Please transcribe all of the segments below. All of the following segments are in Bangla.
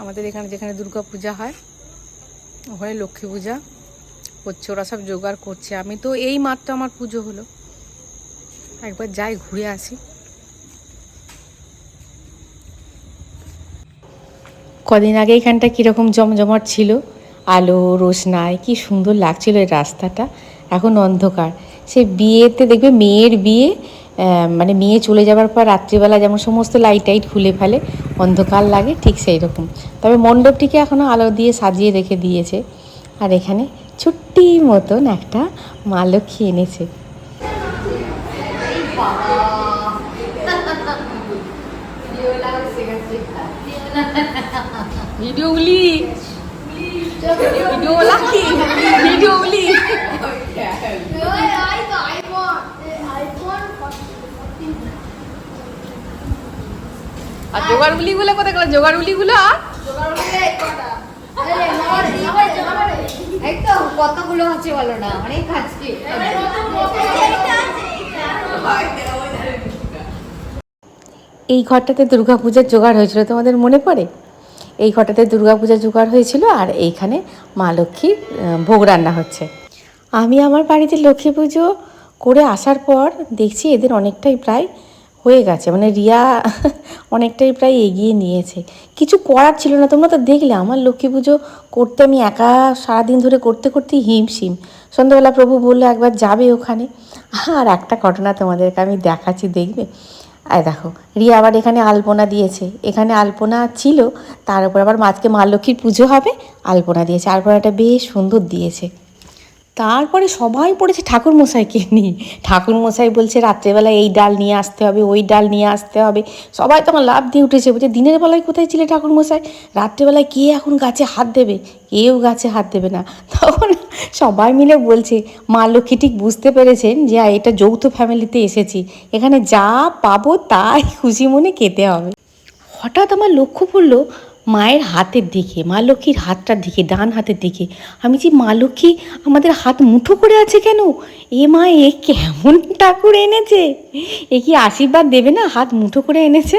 আমাদের এখানে যেখানে দুর্গা পূজা হয়, ওখানে লক্ষ্মী পূজা, হচ্ছে ওরা সব জোগাড় করছে। আমি তো এই মাত্র আমার পুজো হলো। একবার যাই, ঘুরে আসি। কদিন আগে এখানটা কীরকম জমজমাট ছিল? আলো রোশনায় কি সুন্দর লাগছিল এই রাস্তাটা। এখন অন্ধকার। সে বিয়েতে দেখবে মেয়ের বিয়ে মানে মেয়ে চলে যাবার পর রাত্রিবেলা যেমন সমস্ত লাইট টাইট খুলে ফেলে অন্ধকার লাগে ঠিক সেই রকম তবে মণ্ডপটিকে এখনও আলো দিয়ে সাজিয়ে রেখে দিয়েছে। আর এখানে ছোট্টি মতন একটা মা লক্ষ্মী এনেছে ভিডিও লাকি ভিডিওগুলি। আর জোগাড়গুলি গুলো কোথায় গেল? জোগাড়গুলি গুলো? আর এই তো কতগুলো আছে বলো না? অনেক আছে। এই ঘরটাতে দুর্গাপূজার জোগাড় হয়েছিল তোমাদের মনে পড়ে? এই ঘরটাতে দুর্গাপূজার জোগাড় হয়েছিল আর এইখানে মা লক্ষ্মীর ভোগ রান্না হচ্ছে। আমি আমার বাড়িতে লক্ষ্মী পুজো করে আসার পর দেখছি এদের অনেকটাই প্রায় হয়ে গেছে। মানে রিয়া অনেকটাই প্রায় এগিয়ে নিয়েছে। কিছু করার ছিল না। তোমরা তো দেখলে, আমার লক্ষ্মী পুজো করতে আমি একা সারাদিন ধরে করতে করতেই হিমশিম। সন্ধ্যাবেলা প্রভু বলল, একবার যাবে ওখানে। আর একটা ঘটনা তোমাদেরকে আমি দেখাচ্ছি, দেখবে? আর দেখো, রিয়া আবার এখানে আলপনা দিয়েছে। এখানে আলপনা ছিল, তার উপর আবার মাঝকে মা লক্ষ্মীর পুজো হবে, আলপনা দিয়েছে। আলপনাটা বেশ সুন্দর দিয়েছে। তারপরে সবাই পড়েছে ঠাকুর মশাইকে নিয়ে। ঠাকুর মশাই বলছে, রাত্রেবেলা এই ডাল নিয়ে আসতে হবে, ওই ডাল নিয়ে আসতে হবে। সবাই তখন লাভ দিয়ে উঠেছে, বলছে, দিনের বেলায় কোথায় ছিলে ঠাকুর মশাই রাত্রেবেলায় কে এখন গাছে হাত দেবে? কেউ গাছে হাত দেবে না। তখন সবাই মিলে বলছে, মা লক্ষ্মী ঠিক বুঝতে পেরেছেন যে এটা যৌথ ফ্যামিলিতে এসেছি। এখানে যা পাবো তাই খুশি মনে খেতে হবে। হঠাৎ আমার লক্ষ্য পড়ল মায়ের হাতের দিকে, মা লক্ষ্মীর হাতটার দিকে, ডান হাতের দিকে। আমি যে মা লক্ষ্মী আমাদের হাত মুঠো করে আছে কেন? এ মা এ কেমন ঠাকুর এনেছে? এ কি আশীর্বাদ দেবে না হাত মুঠো করে এনেছে?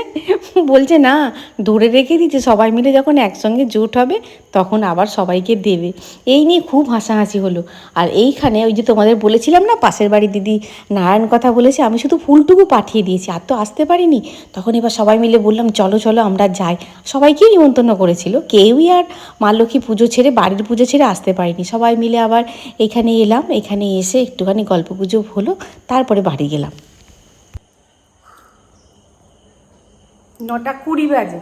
বলছে, না, ধরে রেখে দিচ্ছে সবাই মিলে যখন একসঙ্গে জোট হবে, তখন আবার সবাইকে দেবে। এই নিয়ে খুব হাসাহাসি হলো। আর এইখানে ওই যে তোমাদের বলেছিলাম না, পাশের বাড়ি দিদি নারায়ণ কথা বলেছে, আমি শুধু ফুলটুকু পাঠিয়ে দিয়েছি, আর তো আসতে পারিনি। তখন এবার সবাই মিলে বললাম, চলো চলো, আমরা যাই। সবাইকেই নিমন্ত্রণ করেছিল। কেউই আর মা লক্ষ্মী পুজো ছেড়ে, বাড়ির পুজো ছেড়ে আসতে পারিনি। সবাই মিলে আবার এখানে এলাম, এখানে এসে একটুখানি গল্প পুজো হলো, তারপরে বাড়ি গেলাম। নটা কুড়ি বাজে।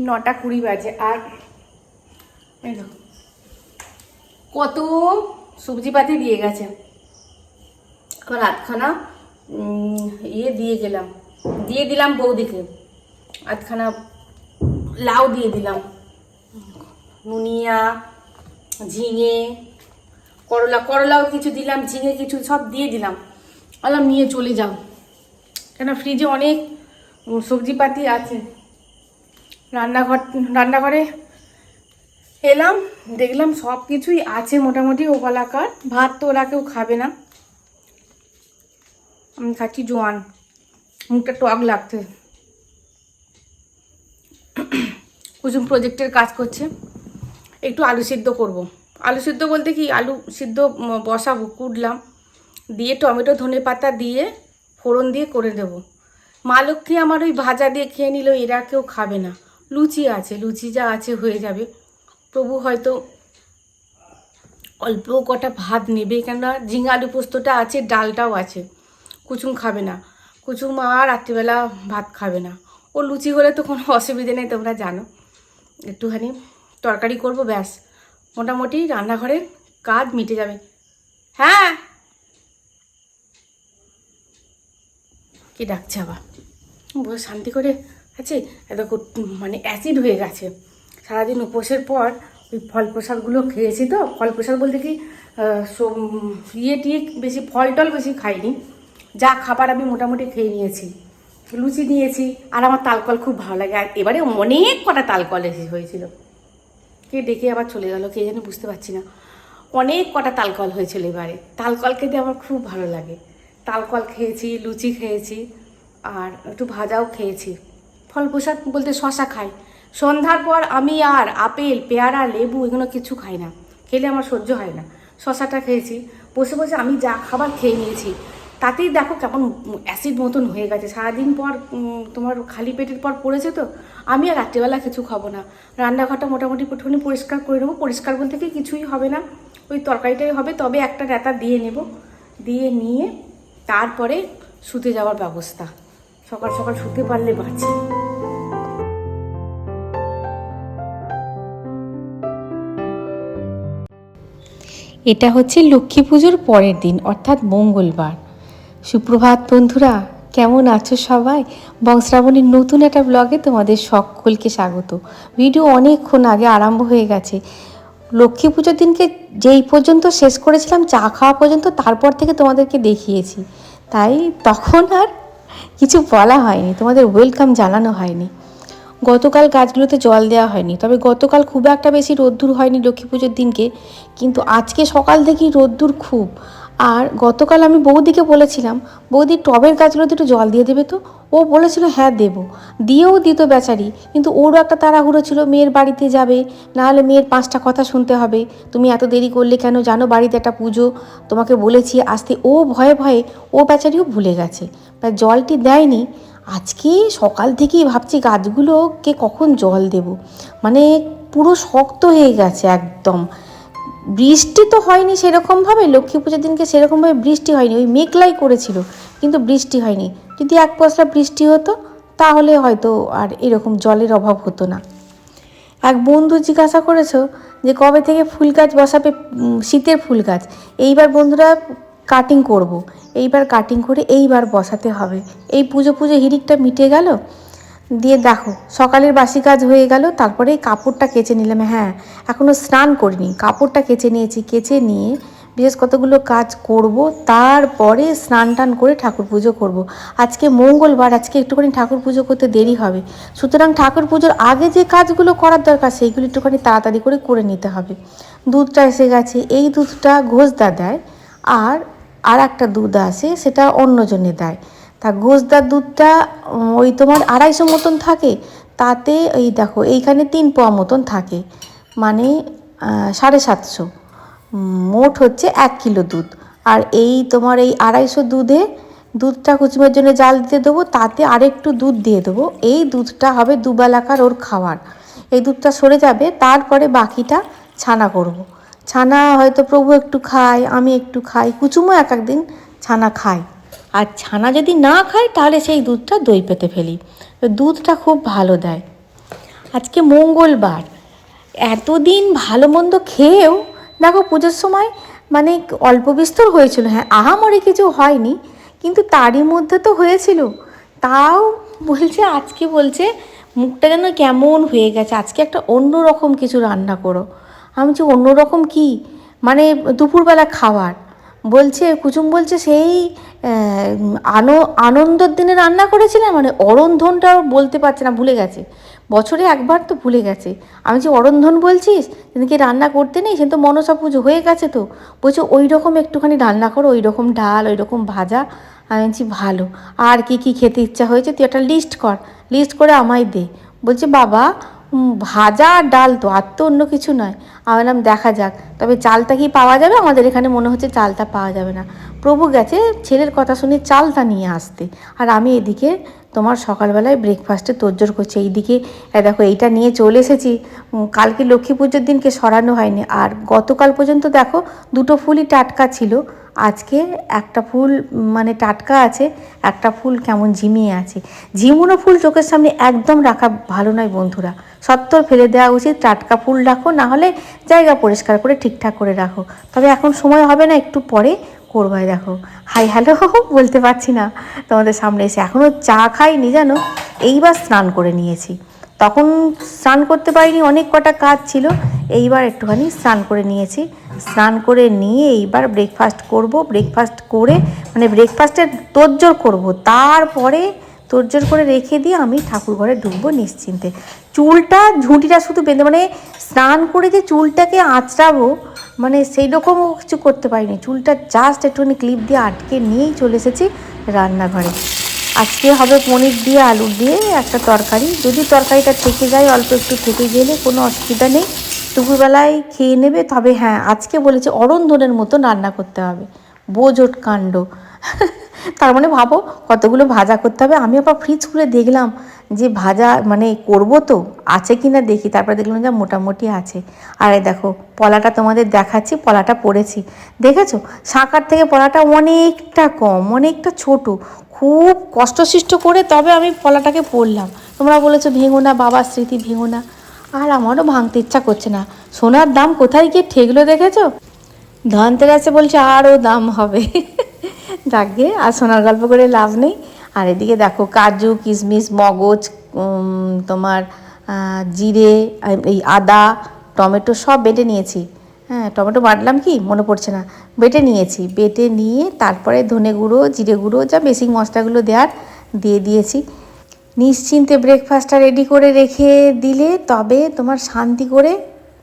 নটা কুড়ি বাজে। আর কত সবজিপাতি দিয়ে গেছে। আধখানা ইয়ে দিয়ে গেলাম। দিয়ে দিলাম বৌদিকে। আধখানা লাউ দিয়ে দিলাম। নুনিয়া, ঝিঙে, করলা, করলাও কিছু দিলাম, ঝিঙে কিছু সব দিয়ে দিলাম। বললাম নিয়ে চলে যাও। কেন, ফ্রিজে অনেক সবজিপাতি আছে। রান্নাঘর, রান্নাঘরে এলাম, দেখলাম সব কিছুই আছে মোটামুটি, ওপালাকার। ভাত তো ওরা কেউ খাবে না। আমি খাচ্ছি জোয়ান। মুখটা টক লাগছে। কুসুম প্রজেক্টের কাজ করছে। একটু আলু সিদ্ধ করব। আলু সিদ্ধ বলতে কি, আলু সিদ্ধ বসাবো, কুটলাম। দিয়ে টমেটো, ধনে পাতা দিয়ে ফোড়ন দিয়ে করে দেব। মা লক্ষ্মী আমার ওই ভাজা দিয়ে খেয়ে নিল, এরা কেউ খাবে না। লুচি আছে, লুচি যা আছে হয়ে যাবে। প্রভু হয়তো অল্প কটা ভাত নেবে, কেননা ঝিঙা আলু পোস্তটা আছে, ডালটাও আছে। কুচুম খাবে না। কুচুম আর রাত্রিবেলা ভাত খাবে না। ও লুচি হলে তো কোনো অসুবিধে নেই, তোমরা জানো। একটুখানি তরকারি করব, ব্যাস। মোটামুটি রান্নাঘরের কাজ মিটে যাবে। হ্যাঁ? কি ডাকছে আবার? বলে শান্তি করে। আছে দেখো মানে অ্যাসিড হয়ে গেছে। সারাদিন উপোসের পর ওই ফল প্রসাদগুলো খেয়েছি তো। ফল প্রসাদ বলতে কি ইয়ে টিয়ে বেশি ফল টল বেশি খাইনি। যা খাবার আমি মোটামুটি খেয়ে নিয়েছি। লুচি নিয়েছি আর আমার তালকল খুব ভালো লাগে। আর এবারে অনেক কটা তালকল হয়েছিল। কে ডেকে আবার চলে গেল কে যেন বুঝতে পারছি না। অনেক কটা তালকল হয়েছিল এবারে। তালকল খেতে আমার খুব ভালো লাগে। তালকল খেয়েছি, লুচি খেয়েছি আর একটু ভাজাও খেয়েছি। ফল প্রসাদ বলতে শশা খাই। সন্ধ্যার পর আমি আর আপেল, পেয়ারা, লেবু এগুলো কিছু খাই না। খেলে আমার সহ্য হয় না। শশাটা খেয়েছি। বসে বসে আমি যা খাবার খেয়ে নিয়েছি তাতেই দেখো কেমন অ্যাসিড মতন হয়ে গেছে। সারাদিন পর তোমার খালি পেটের পর পড়েছে তো, আমি আর রাত্রিবেলা কিছু খাব না। রান্নাঘরটা মোটামুটি একটুখানি পরিষ্কার করে নেব। পরিষ্কার বলতে কি কিছুই হবে না। ওই তরকারিটাই হবে, তবে একটা নেতা দিয়ে নেব। দিয়ে নিয়ে তারপরে শুতে যাওয়ার ব্যবস্থা। সকাল সকাল শুতে পারলে বাঁচি। এটা হচ্ছে লক্ষ্মী পুজোর পরের দিন, অর্থাৎ মঙ্গলবার। সুপ্রভাত বন্ধুরা, কেমন আছো সবাই? বংশ্রাবণীর নতুন একটা ব্লগে তোমাদের সকলকে স্বাগত। ভিডিও অনেকক্ষণ আগে আরম্ভ হয়ে গেছে। লক্ষ্মী পুজোর দিনকে যেই পর্যন্ত শেষ করেছিলাম, চা খাওয়া পর্যন্ত তারপর থেকে তোমাদেরকে দেখিয়েছি। তাই তখন আর কিছু বলা হয়নি, তোমাদের ওয়েলকাম জানানো হয়নি। গতকাল গাছগুলোতে জল দেওয়া হয়নি, তবে গতকাল খুব একটা বেশি রোদ্দুর হয়নি লক্ষ্মী পুজোর দিনকে। কিন্তু আজকে সকাল থেকেই রোদ্দুর খুব। আর গতকাল আমি বৌদিকে বলেছিলাম, বৌদি, টবের গাছগুলোতে একটু জল দিয়ে দেবে তো? ও বলেছিল হ্যাঁ দেবো। দিয়েও দিত বেচারি, কিন্তু ওরও একটা তাড়াহুড়ো ছিল, মেয়ের বাড়িতে যাবে, নাহলে মেয়ের পাঁচটা কথা শুনতে হবে। তুমি এত দেরি করলে কেন? জানো, বাড়িতে একটা পুজো, তোমাকে বলেছি। আসতে ও ভয়ে ভয়ে, ও বেচারিও ভুলে গেছে। তা জলটি দেয়নি। আজকে সকাল থেকেই ভাবছি গাছগুলোকে কখন জল দেব। মানে পুরো শক্ত হয়ে গেছে একদম। বৃষ্টি তো হয়নি সেরকমভাবে, লক্ষ্মী পুজোর দিনকে সেরকমভাবে বৃষ্টি হয়নি, ওই মেঘলাই করেছিল, কিন্তু বৃষ্টি হয়নি। যদি এক পশলা বৃষ্টি হতো, তাহলে হয়তো আর এরকম জলের অভাব হতো না। এক বন্ধু জিজ্ঞাসা করেছ যে কবে থেকে ফুল গাছ বসাবে শীতের ফুল গাছ? এইবার বন্ধুরা কাটিং করব। এইবার কাটিং করে এইবার বসাতে হবে। এই পুজো পুজো হিরিকটা মিটে গেল? দিয়ে দেখো, সকালের বাসি কাজ হয়ে গেল, তারপরে কাপড়টা কেচে নিলাম। হ্যাঁ এখনও স্নান করিনি, কাপড়টা কেচে নিয়েছি, কেচে নিয়ে বিশেষ কতগুলো কাজ করব, তারপরে স্নান টান করে ঠাকুর পুজো করব। আজকে মঙ্গলবার, আজকে একটুখানি ঠাকুর পুজো করতে দেরি হবে। সুতরাং ঠাকুর পুজোর আগে যে কাজগুলো করার দরকার, সেইগুলো একটুখানি তাড়াতাড়ি করে করে নিতে হবে। দুধটা এসে গেছে, এই দুধটা ঘোষদা দেয়, আর আর একটা দুধ আছে, সেটা অন্যজনে দেয়। তা ঘোষদার দুধটা ওই তোমার আড়াইশো মতন থাকে, তাতে এই দেখো, এইখানে তিন পোয়া মতন থাকে মানে সাড়ে সাতশো। মোট হচ্ছে এক কিলো দুধ। আর এই তোমার এই আড়াইশো দুধে দুধটা কুচুমের জন্য জাল দিতে দেবো, তাতে আরেকটু দুধ দিয়ে দেবো। এই দুধটা হবে দুবেলাকার ওর খাওয়ার। এই দুধটা সরে যাবে, তারপরে বাকিটা ছানা করব। ছানা হয়তো প্রভু একটু খায়, আমি একটু খাই কুচুমও এক একদিন ছানা খায়। আর ছানা যদি না খায়, তাহলে সেই দুধটা দই পেতে ফেলি। দুধটা খুব ভালো দেয়। আজকে মঙ্গলবার। এতদিন ভালো মন্দ খেয়েও, দেখো পুজোর সময় মানে অল্প বিস্তর হয়েছিল। হ্যাঁ আহামরি কিছু হয়নি, কিন্তু তারই মধ্যে তো হয়েছিল। তাও বলছে, আজকে বলছে, মুখটা যেন কেমন হয়ে গেছে। আজকে একটা অন্য রকম কিছু রান্না করো। আমি বলছি অন্য রকম কী? মানে দুপুরবেলা খাবার বলছে কুচুম বলছে, সেই আনন্দের দিনে রান্না করেছিলাম মানে অরন্ধনটাও বলতে পারছে না, ভুলে গেছে। বছরে একবার তো ভুলে গেছে। আমি যে অরন্ধন বলছিস সেদিনকে রান্না করতে নেই? সে তো মনসা পুজো হয়ে গেছে তো। বলছে ওই রকম একটুখানি রান্না করো ওই রকম ডাল ওই রকম ভাজা। আমি বলছি, ভালো। আর কি কি খেতে ইচ্ছা হয়েছে, তুই একটা লিস্ট কর। লিস্ট করে আমায় দে। বলছে, বাবা ভাজা আর ডাল তো, আর তো অন্য কিছু নয়। আমি বললাম, দেখা যাক। তবে চালটা কি পাওয়া যাবে? আমাদের এখানে মনে হচ্ছে চালটা পাওয়া যাবে না। প্রভু গেছে, ছেলের কথা শুনে চালটা নিয়ে আসতে। আর আমি এদিকে তোমার সকালবেলায় ব্রেকফাস্টে তোড়জোড় করছি। এইদিকে দেখো, এইটা নিয়ে চলে এসেছি। কালকে লক্ষ্মী পুজোর দিনকে সরানো হয়নি। আর গতকাল পর্যন্ত দেখো, দুটো ফুলই টাটকা ছিল। আজকে একটা ফুল মানে টাটকা আছে, একটা ফুল কেমন ঝিমিয়ে আছে। ঝিমুনো ফুল চোখের সামনে একদম রাখা ভালো নয় বন্ধুরা। সত্তর ফেলে দেওয়া উচিত। টাটকা ফুল রাখো, না হলে জায়গা পরিষ্কার করে ঠিকঠাক করে রাখো। তবে এখন সময় হবে না, একটু পরে করবাই দেখো। হাই, হ্যালো বলতে পারছি না। তোমাদের সামনে এসে এখনও চা খাইনি, জানো? এইবার স্নান করে নিয়েছি। তখন স্নান করতে পারিনি, অনেক কটা কাজ ছিল। এইবার একটুখানি স্নান করে নিয়েছি। স্নান করে নিয়ে এইবার ব্রেকফাস্ট করব। ব্রেকফাস্ট করে মানে ব্রেকফাস্টের তোড়জোড় করব। তারপরে তোড়জোড় করে রেখে দিয়ে আমি ঠাকুর ঘরে ঢুকবো নিশ্চিন্তে। চুলটা, ঝুঁটিটা শুধু বেঁধে মানে স্নান করে যে চুলটাকে আঁচড়াবো মানে সেই রকমও কিছু করতে পারিনি। চুলটা জাস্ট একটুখানি ক্লিপ দিয়ে আটকে নিয়েই চলে এসেছি রান্নাঘরে। আজকে হবে পনির দিয়ে আলু দিয়ে একটা তরকারি। যদি তরকারিটা থেকে যায়, অল্প একটু থেকে গেলে কোনো অসুবিধা নেই। দুপুরবেলায় খেয়ে নেবে, তবে হ্যাঁ আজকে বলেছে অরন্ধনের মতো রান্না করতে হবে। বোজোট কাণ্ড। তার মানে ভাবো কতগুলো ভাজা করতে হবে। আমি আবার ফ্রিজ খুলে দেখলাম যে ভাজা মানে করব তো, আছে কি না দেখি। তারপরে দেখলাম যে মোটামুটি আছে। আর দেখো, পলাটা তোমাদের দেখাচ্ছি, পলাটা পড়েছি। দেখেছ? শাঁকার থেকে পলাটা অনেকটা কম, অনেকটা ছোট। খুব কষ্টসৃষ্ট করে তবে আমি পলাটাকে পড়লাম। তোমরা বলেছ ভেঙো না, বাবার স্মৃতি ভেঙো না। আর আমারও ভাঙতে ইচ্ছা করছে না। সোনার দাম কোথায় গিয়ে ঠেকলো দেখেছ? ধনতেরাসে বলছে আরও দাম হবে। যাকে, আর সোনার গল্প করে লাভ নেই। আর এদিকে দেখো, কাজু কিশমিশ মগজ তোমার জিরে এই আদা, টমেটো সব বেটে নিয়েছি। হ্যাঁ টমেটো বাটলাম কি? মনে পড়ছে না। বেটে নিয়েছি। বেটে নিয়ে তারপরে ধনে গুঁড়ো, জিরে গুঁড়ো, যা বেসিক মশলাগুলো দেওয়ার দিয়ে দিয়েছি। নিশ্চিন্তে ব্রেকফাস্টটা রেডি করে রেখে দিলে তবে তোমার শান্তি করে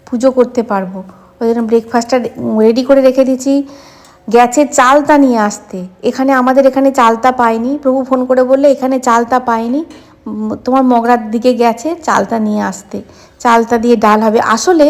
পুজো করতে পারব। ওই জন্য ব্রেকফাস্টটা রেডি করে রেখে দিয়েছি। গ্যাসের চালতা নিয়ে আসতে। এখানে আমাদের এখানে চালতা পাইনি প্রভু ফোন করে বললে এখানে চালতা উম, তোমার মগরার দিকে গেছে চালতা নিয়ে আসতে। চালতা দিয়ে ডাল হবে। আসলে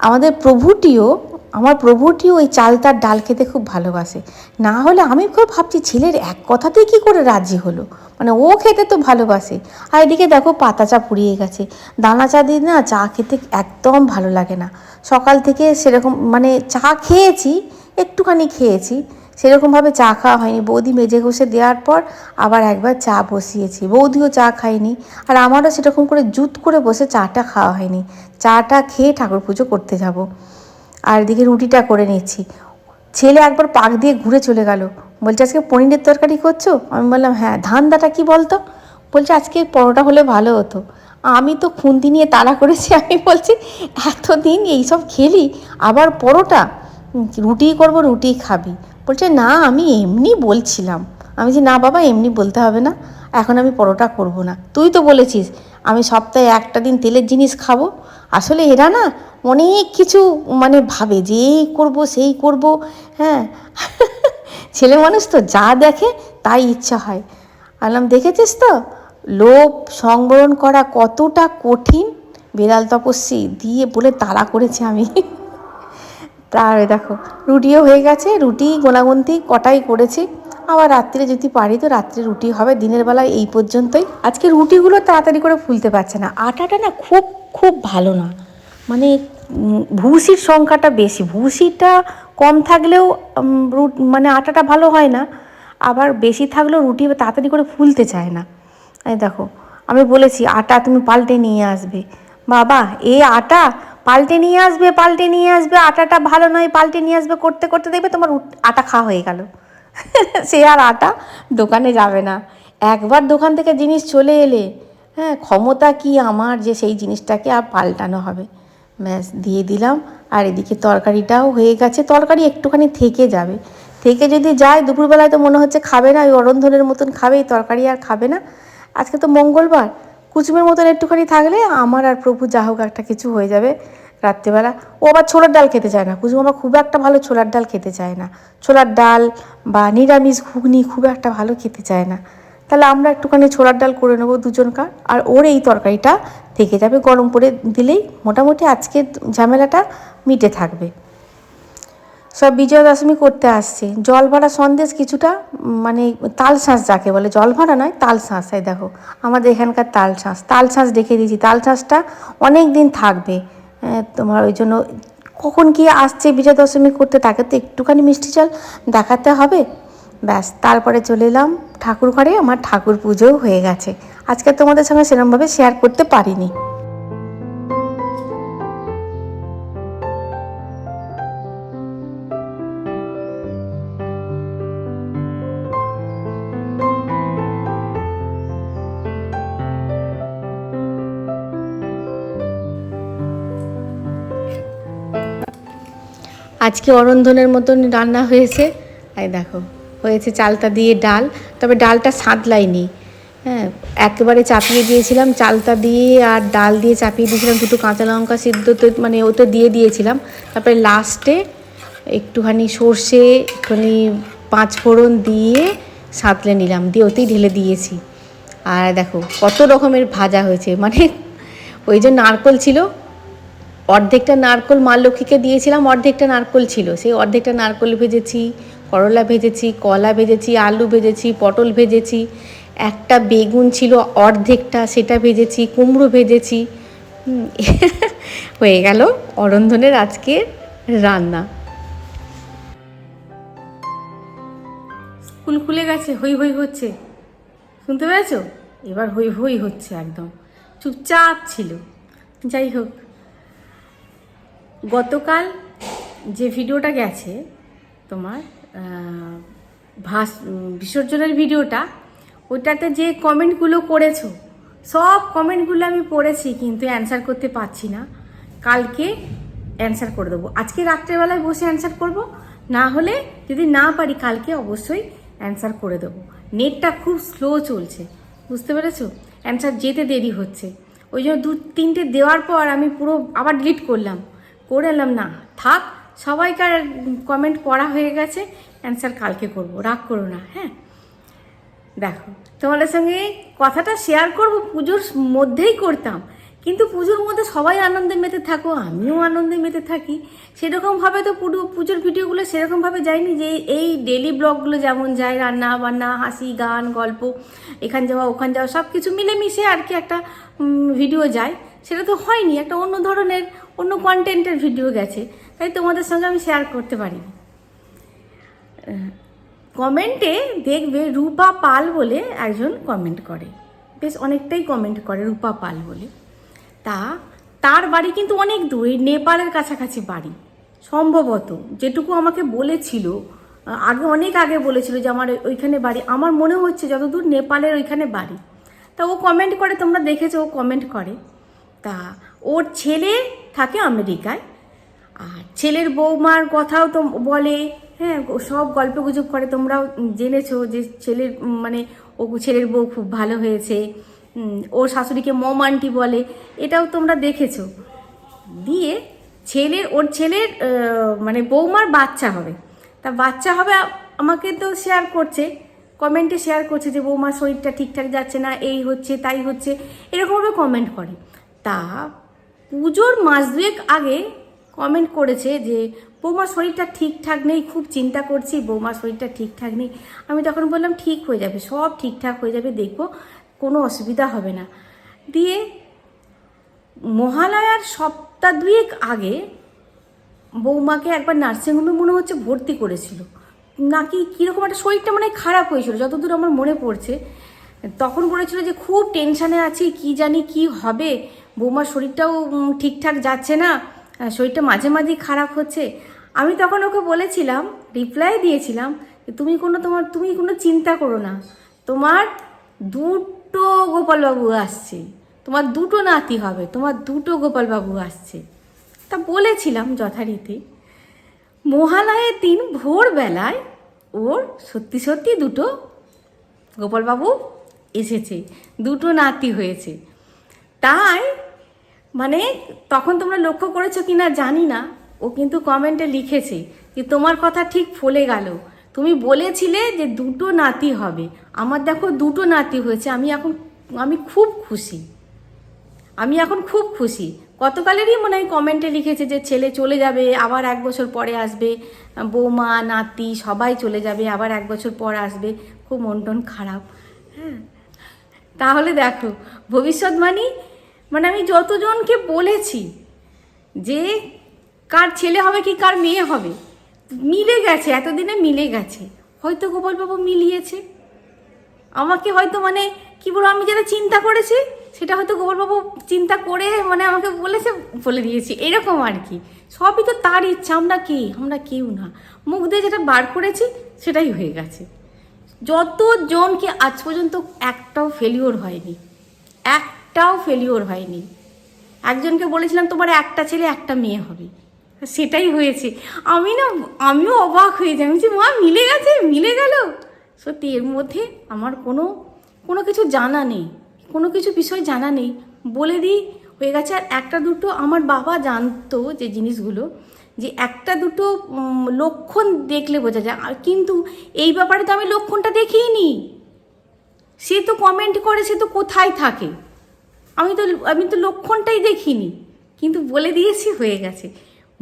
আমাদের প্রভুটিও আমার প্রভুটিও ওই চালতার ডাল খেতে খুব ভালোবাসে। না হলে আমি খুব ভাবছি ছেলের এক কথাতেই কি করে রাজি হলো? মানে ও খেতে তো ভালোবাসে। আর এদিকে দেখো পাতা চা পুড়িয়ে গেছে। দানা চা দিয়ে না চা খেতে একদম ভালো লাগে না। সকাল থেকে সেরকম মানে চা খেয়েছি একটুখানি খেয়েছি। সেরকমভাবে চা খাওয়া হয়নি। বৌদি মেজে ঘষে দেওয়ার পর আবার একবার চা বসিয়েছি। বৌদিও চা খায়নি। আর আমারও সেরকম করে জুত করে বসে চাটা খাওয়া হয়নি। চাটা খেয়ে ঠাকুর পুজো করতে যাব। আর এদিকে রুটিটা করে নিচ্ছি। ছেলে একবার পাক দিয়ে ঘুরে চলে গেল। বলছে, আজকে পনিরের তরকারি করছ? আমি বললাম হ্যাঁ ধানদাটা কি বলতো? বলছে, আজকে পরোটা হলে ভালো হতো। আমি তো খুন্তি নিয়ে তাড়া করেছি। আমি বলছি, এতদিন এইসব খেলি, আবার পরোটা? রুটি করব, রুটি খাবি। বলছে, না, আমি এমনি বলছিলাম। আমি যে না বাবা, এমনি বলতে হবে না। এখন আমি পরোটা করব না। তুই তো বলেছিস, আমি সপ্তাহে একটা দিন তেলের জিনিস খাব। আসলে এরা না অনেক কিছু মানে ভাবে, যে এই করব, সেই করব হ্যাঁ। ছেলে মানুষ তো যা দেখে তাই ইচ্ছা হয়। আলাম দেখেছিস তো? লোভ সংবরণ করা কতটা কঠিন? বিড়াল তপস্বী, দিয়ে বলে তাড়া করেছি আমি। তার দেখো, রুটিও হয়ে গেছে, রুটি, গোনাগুন্তি কটাই করেছি। আবার রাত্রে যদি পারি তো রাত্রে রুটি হবে, দিনের বেলায় এই পর্যন্তই। আজকে রুটিগুলো তাড়াতাড়ি করে ফুলতে পারছে না। আটাটা না খুব খুব ভালো না। মানে ভুসির সংখ্যাটা বেশি। ভুসিটা কম থাকলেও রুট মানে আটাটা ভালো হয় না। আবার বেশি থাকলেও রুটি তাড়াতাড়ি করে ফুলতে চায় না। এই দেখো, আমি বলেছি, আটা তুমি পাল্টে নিয়ে আসবে। বাবা, এ আটা পাল্টে নিয়ে আসবে, পাল্টে নিয়ে আসবে, আটাটা ভালো নয়, পাল্টে নিয়ে আসবে, করতে করতে দেখবে তোমার আটা খাওয়া হয়ে গেল। সে আর আটা দোকানে যাবে না। একবার দোকান থেকে জিনিস চলে এলে হ্যাঁ ক্ষমতা কি আমার যে সেই জিনিসটাকে আর পাল্টানো হবে? ব্যাস, দিয়ে দিলাম। আর এদিকে তরকারিটাও হয়ে গেছে। তরকারি একটুখানি থেকে যাবে। থেকে যদি যায়, দুপুরবেলায় তো মনে হচ্ছে খাবে না, ওই অরন্ধনের মতন খাবে, এই তরকারি আর খাবে না। আজকে তো মঙ্গলবার। কুচুমের মতন একটুখানি থাকলে আমার আর প্রভু যা হোক একটা কিছু হয়ে যাবে। রাত্রেবেলা। ও আবার ছোলার ডাল খেতে চায় না। কুচুম আবার খুব একটা ভালো ছোলার ডাল খেতে চায় না। ছোলার ডাল বা নিরামিষ ঘুগনি খুব একটা ভালো খেতে চায় না। তাহলে আমরা একটুখানি ছোলার ডাল করে নেব দুজনকার। আর ওর এই তরকারিটা থেকে যাবে গরম করে দিলেই মোটামুটি আজকে ঝামেলাটা মিটে থাকবে। সব বিজয়া দশমী করতে আসছে। জল ভরা সন্দেশ কিছুটা মানে তাল শাঁস যাকে বলে, জল ভরা নয়, তাল শাঁস। এই দেখো, আমাদের এখানকার তাল শাঁস। তাল শাঁস দেখে দিয়েছি। তাল শাঁসটা অনেক দিন থাকবে। তোমার ওই জন্য কখন কি আসছে বিজয়া দশমী করতে, তাকে তো একটুখানি মিষ্টি চাল দেখাতে হবে। ব্যাস, তারপরে চলে এলাম ঠাকুর ঘরে, আমার ঠাকুর পুজোও হয়ে গেছে। আজকে তোমাদের সঙ্গে সেরকমভাবে শেয়ার করতে পারিনি। আজকে অরন্ধনের মতন রান্না হয়েছে। এই দেখো, হয়েছে চালটা দিয়ে ডাল, তবে ডালটা সাঁতলাইনি হ্যাঁ একেবারে চাপিয়ে দিয়েছিলাম চালটা দিয়ে আর ডাল দিয়ে চাপিয়ে দিয়েছিলাম, দুটো কাঁচা লঙ্কা সিদ্ধ তো মানে ওটা দিয়ে দিয়েছিলাম। তারপরে লাস্টে একটুখানি সর্ষে, একটুখানি পাঁচ ফোড়ন দিয়ে সাঁতলে নিলাম, দিয়ে ওতেই ঢেলে দিয়েছি। আর দেখো, কত রকমের ভাজা হয়েছে মানে ওই যে নারকল ছিল অর্ধেকটা নারকল মা লক্ষ্মীকে দিয়েছিলাম, অর্ধেকটা নারকল ছিল। সেই অর্ধেকটা নারকল ভেজেছি, করলা ভেজেছি, কলা ভেজেছি, আলু ভেজেছি, পটল ভেজেছি, একটা বেগুন ছিল অর্ধেকটা, সেটা ভেজেছি, কুমড়ো ভেজেছি। হয়ে গেল অরন্ধনের আজকে রান্না। স্কুল খুলে গেছে হই হই হচ্ছে। শুনতে পেরেছ? এবার হই হই হচ্ছে একদম। চুপচাপ ছিল। যাই হোক গতকাল যে ভিডিওটা গেছে, তোমার ভাস বিসর্জনের ভিডিওটা, ওটাতে যে কমেন্টগুলো করেছ, সব কমেন্টগুলো আমি পড়েছি কিন্তু অ্যান্সার করতে পারছি না। কালকে অ্যান্সার করে দেবো। আজকে রাত্রেবেলায় বসে অ্যান্সার করব, না হলে যদি না পারি কালকে অবশ্যই অ্যান্সার করে দেবো। নেটটা খুব স্লো চলছে, বুঝতে পেরেছ? অ্যান্সার যেতে দেরি হচ্ছে। ওই জন্য দু, তিনটে দেওয়ার পর আমি পুরো আবার ডিলিট করলাম। করে এলাম। না, থাক, সবাইকার কমেন্ট পড়া হয়ে গেছে অ্যান্সার কালকে করব, রাগ করো না হ্যাঁ? দেখো, তোমাদের সঙ্গে কথাটা শেয়ার করব, পুজোর মধ্যেই করতাম, কিন্তু পুজোর মধ্যে সবাই আনন্দে মেতে থাকো, আমিও আনন্দে মেতে থাকি। সেরকমভাবে তো পুরো পুজোর ভিডিওগুলো সেরকমভাবে যায়নি যে এই ডেলি ব্লগগুলো যেমন যায়, রান্না বান্না, হাসি, গান, গল্প, এখান যাওয়া, ওখান যাওয়া সব কিছু মিলেমিশে আর কি একটা ভিডিও যায়। সেটা তো হয়নি, একটা অন্য ধরনের, অন্য কন্টেন্টের ভিডিও গেছে। তাই তোমাদের সঙ্গে আমি শেয়ার করতে পারিনি। কমেন্টে দেখবে রূপা পাল বলে একজন কমেন্ট করে। বেশ অনেকটাই কমেন্ট করে রূপা পাল বলে। তা, তার বাড়ি কিন্তু অনেক দূর নেপালের কাছাকাছি বাড়ি। সম্ভবত যেটুকু আমাকে বলেছিল, আগে, অনেক আগে বলেছিল যে আমার ওইখানে বাড়ি। আমার মনে হচ্ছে যতদূর নেপালের ওইখানে বাড়ি। তা ও কমেন্ট করে, তোমরা দেখেছ, ও কমেন্ট করে। তা ওর ছেলে থাকে আমেরিকায়। আর ছেলের বৌমার কথাও তো বলে। হ্যাঁ সব গল্প গুজব করে। তোমরাও জেনেছো যে ছেলের মানে ও ছেলের বউ খুব ভালো হয়েছে। ওর শাশুড়িকে মম আন্টি বলে। এটাও তোমরা দেখেছ। দিয়ে ছেলের, ওর ছেলের মানে বৌমার বাচ্চা হবে। তা বাচ্চা হবে আমাকে তো শেয়ার করছে। কমেন্টে শেয়ার করছে যে বৌমার শরীরটা ঠিকঠাক যাচ্ছে না, এই হচ্ছে, তাই হচ্ছে। এরকমভাবে কমেন্ট করে। তা পুজোর মাস দুয়েক আগে কমেন্ট করেছে যে, বৌমার শরীরটা ঠিকঠাক নেই, খুব চিন্তা করছি, বৌমার শরীরটা ঠিকঠাক নেই। আমি তখন বললাম, ঠিক হয়ে যাবে, সব ঠিকঠাক হয়ে যাবে, দেখব, কোনো অসুবিধা হবে না। দিয়ে মহালয়ার সপ্তাহ দুয়েক আগে বৌমাকে একবার নার্সিংহোমে মনে হচ্ছে ভর্তি করেছিল। নাকি কীরকম একটা শরীরটা মানে খারাপ হয়েছিল, যতদূর আমার মনে পড়ছে। তখন বলেছিল যে, খুব টেনশানে আছি, কি জানি কি হবে? বৌমার শরীরটাও ঠিকঠাক যাচ্ছে না শরীরটা মাঝে মাঝেই খারাপ হচ্ছে। আমি তখন ওকে বলেছিলাম রিপ্লাই দিয়েছিলাম তুমি কোনো তোমার, তুমি কোনো চিন্তা করো না। তোমার দুটো গোপালবাবু আসছে। তোমার দুটো নাতি হবে। তোমার দুটো গোপালবাবু আসছে। তা বলেছিলাম যথারীতি। মহালয়ের দিন ভোরবেলায় ওর সত্যি সত্যি দুটো গোপালবাবু এসেছে, দুটো নাতি হয়েছে। তাই মানে তখন তোমরা লক্ষ্য করেছ কি না জানি না। ও কিন্তু কমেন্টে লিখেছে যে, তোমার কথা ঠিক ফলে গেল। তুমি বলেছিলে যে দুটো নাতি হবে। আমার দেখো দুটো নাতি হয়েছে। আমি এখন, আমি খুব খুশি। আমি এখন খুব খুশি। গতকালেরই মনে হয় কমেন্টে লিখেছে যে, ছেলে চলে যাবে, আবার এক বছর পরে আসবে। বৌমা, নাতি সবাই চলে যাবে, আবার এক বছর পর আসবে। খুব মন টন খারাপ। হ্যাঁ। তাহলে দেখো, ভবিষ্যৎবাণী মানে আমি যতজনকে বলেছি যে কার ছেলে হবে কি কার মেয়ে হবে, মিলে গেছে, এতদিনে মিলে গেছে। হয়তো গোপালবাবু মিলিয়েছে। আমাকে হয়তো মানে কি বলব, আমি যেটা চিন্তা করেছি, সেটা হয়তো গোপালবাবু চিন্তা করে মানে আমাকে বলেছে, বলে দিয়েছি। এরকম আর কি। সবই তো তার ইচ্ছা, আমরা কে? আমরা কেউ না। মুখ দিয়ে যেটা বার করেছি, সেটাই হয়ে গেছে। যতজনকে আজ পর্যন্ত একটাও ফেলিওর হয়নি একটাও ফেলিওর হয়নি। একজনকে বলেছিলাম তোমার একটা ছেলে একটা মেয়ে হবে। সেটাই হয়েছে। আমি না আমিও অবাক হয়ে যাই। বলছি, মা মিলে গেছে মিলে গেল। সত্যি এর মধ্যে আমার কোনো কোনো কিছু জানা নেই। কোনো কিছু বিষয় জানা নেই। বলে দিই হয়ে গেছে আর একটা দুটো আমার বাবা জানতো যে জিনিসগুলো যে একটা দুটো লক্ষণ দেখলে বোঝা যায়। আর কিন্তু এই ব্যাপারে তো আমি লক্ষণটা দেখিনি। সে তো কমেন্ট করে সে তো কোথায় থাকে? আমি তো আমি তো লক্ষণটাই দেখিনি। কিন্তু বলে দিয়েছি, হয়ে গেছে।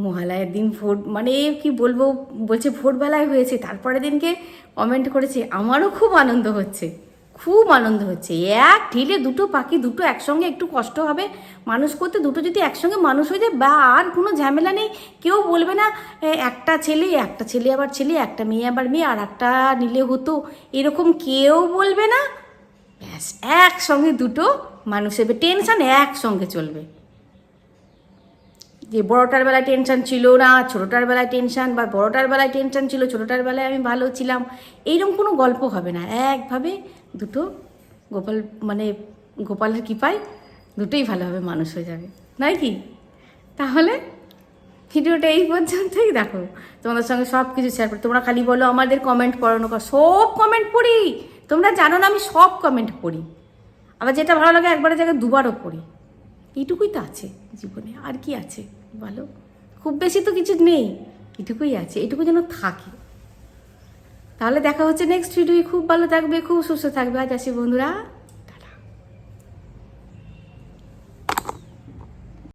মহালয়ের দিন ভোট মানে কি বলব, বলছে ভোরবেলায় হয়েছে, তারপরের দিনকে কমেন্ট করেছে, আমারও খুব আনন্দ হচ্ছে। খুব আনন্দ হচ্ছে। এক ঢিলে দুটো পাখি, দুটো একসঙ্গে একটু কষ্ট হবে। মানুষ করতে দুটো যদি একসঙ্গে মানুষ হয়ে যায়, বা আর কোনো ঝামেলা নেই। কেউ বলবে না একটা ছেলে একটা ছেলে আবার ছেলে, একটা মেয়ে আবার মেয়ে, আর একটা নিলে হতো। এরকম কেউ বলবে না। ব্যাস, একসঙ্গে দুটো মানুষ হবে টেনশন একসঙ্গে চলবে। যে বড়টার বেলায় টেনশন ছিল না, ছোটোটার বেলায় টেনশন বা বড়টার বেলায় টেনশন ছিল, ছোটোটার বেলায় আমি ভালো ছিলাম, এইরকম কোনো গল্প হবে না। একভাবে দুটো গোপাল মানে গোপালের কৃপায় দুটোই ভালোভাবে মানুষ হয়ে যাবে। নয় কি? তাহলে ভিডিওটা এই পর্যন্তই। দেখো, তোমাদের সঙ্গে সব কিছু শেয়ার করি। তোমরা খালি বলো, আমাদের কমেন্ট কর সব কমেন্ট পড়ি। তোমরা জানো না আমি সব কমেন্ট পড়ি। আবার যেটা ভালো লাগে একবারে জায়গায় দুবারও পড়ি। এইটুকুই তো আছে জীবনে, আর কি আছে বলো? খুব বেশি তো কিছু নেই এটুকুই আছে এটুকু যেন থাকে। তাহলে দেখা হচ্ছে নেক্সট ভিডিও খুব ভালো থাকবে, খুব সুস্থ থাকবে। আজ আসি বন্ধুরা।